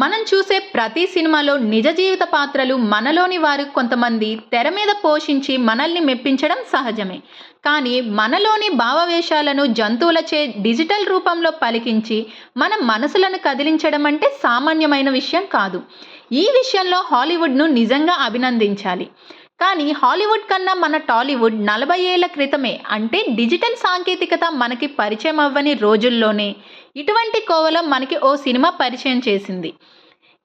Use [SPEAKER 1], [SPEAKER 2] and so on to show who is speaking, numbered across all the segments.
[SPEAKER 1] మనం చూసే ప్రతి సినిమాలో నిజ జీవిత పాత్రలు మనలోని వారు కొంతమంది తెర మీద పోషించి మనల్ని మెప్పించడం సహజమే. కానీ మనలోని భావవేశాలను జంతువులచే డిజిటల్ రూపంలో పలికించి మన మనసులను కదిలించడం అంటే సామాన్యమైన విషయం కాదు. ఈ విషయంలో హాలీవుడ్ను నిజంగా అభినందించాలి. కానీ హాలీవుడ్ కన్నా మన టాలీవుడ్ నలభై ఏళ్ళ క్రితమే అంటే డిజిటల్ సాంకేతికత మనకి పరిచయం అవ్వని రోజుల్లోనే ఇటువంటి కోవలం మనకి ఓ సినిమా పరిచయం చేసింది.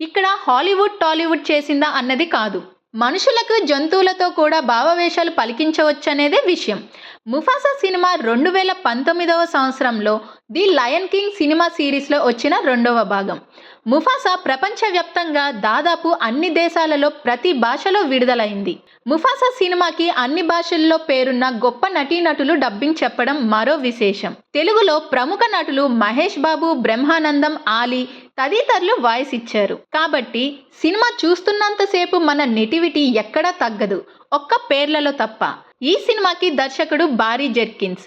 [SPEAKER 1] ఇక్కడ హాలీవుడ్ టాలీవుడ్ చేసిందా అన్నది కాదు. మనుషులకు జంతువులతో కూడా భావవేశాలు పలికించవచ్చనేదే విషయం. ముఫాసా సినిమా రెండు వేల పంతొమ్మిదవ సంవత్సరంలో ది లయన్ కింగ్ సినిమా సిరీస్లో వచ్చిన రెండవ భాగం. ముఫాసా ప్రపంచవ్యాప్తంగా దాదాపు అన్ని దేశాలలో ప్రతి భాషలో విడుదలైంది. ముఫాసా సినిమాకి అన్ని భాషల్లో పేరున్న గొప్ప నటీనటులు డబ్బింగ్ చెప్పడం మరో విశేషం. తెలుగులో ప్రముఖ నటులు మహేష్ బాబు బ్రహ్మానందం ఆలీ తదితరులు వాయిస్ ఇచ్చారు. కాబట్టి సినిమా చూస్తున్నంతసేపు మన నెటివిటీ ఎక్కడా తగ్గదు. ఒక్క పేర్లలో తప్ప. ఈ సినిమాకి దర్శకుడు బారీ జెర్కిన్స్.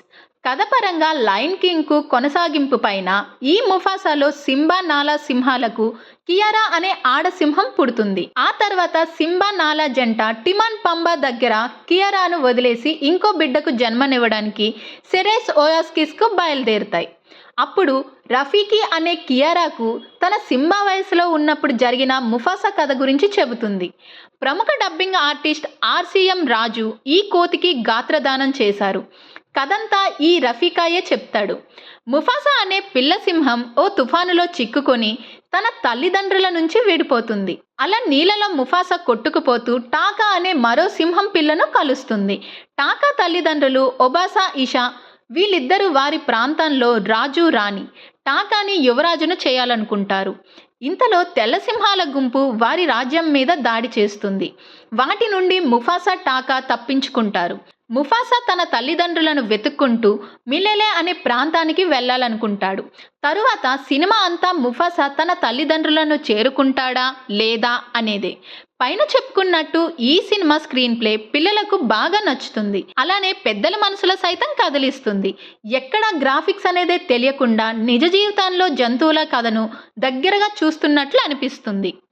[SPEAKER 1] కథపరంగా లయన్ కింగ్కు కొనసాగింపు పైన ఈ ముఫాసాలో సింబా నాలా సింహాలకు కియారా అనే ఆడ సింహం పుడుతుంది. ఆ తర్వాత సింబా నాలా జంట టిమాన్ పంబా దగ్గర కియారాను వదిలేసి ఇంకో బిడ్డకు జన్మనివ్వడానికి సెరెస్ ఓయాస్కిస్కు బయలుదేరుతాయి. అప్పుడు రఫీకి అనే కియారాకు తన సింబా వయసులో ఉన్నప్పుడు జరిగిన ముఫాసా కథ గురించి చెబుతుంది. ప్రముఖ డబ్బింగ్ ఆర్టిస్ట్ ఆర్సీఎం రాజు ఈ కోతికి గాత్రదానం చేశారు. కథంతా ఈ రఫీకాయే చెప్తాడు. ముఫాసా అనే పిల్ల సింహం ఓ తుఫానులో చిక్కుకొని తన తల్లిదండ్రుల నుంచి విడిపోతుంది. అలా నీళ్ళలో ముఫాసా కొట్టుకుపోతూ టాకా అనే మరో సింహం పిల్లను కలుస్తుంది. టాకా తల్లిదండ్రులు ఒబాసా ఇషా వీళ్ళిద్దరూ వారి ప్రాంతంలో రాజు రాణి టాకాని యువరాజును చేయాలనుకుంటారు. ఇంతలో తెల్లసింహాల గుంపు వారి రాజ్యం మీద దాడి చేస్తుంది. వాటి నుండి ముఫాసా టాకా తప్పించుకుంటారు. ముఫాసా తన తల్లిదండ్రులను వెతుక్కుంటూ మిలెలే అనే ప్రాంతానికి వెళ్ళాలనుకుంటాడు. తరువాత సినిమా అంతా ముఫాసా తన తల్లిదండ్రులను చేరుకుంటాడా లేదా అనేదే. పైన చెప్పుకున్నట్టు ఈ సినిమా స్క్రీన్ ప్లే పిల్లలకు బాగా నచ్చుతుంది. అలానే పెద్దల మనసుల సైతం కదిలిస్తుంది. ఎక్కడ గ్రాఫిక్స్ అనేదే తెలియకుండా నిజ జీవితంలో జంతువుల కథను దగ్గరగా చూస్తున్నట్లు అనిపిస్తుంది.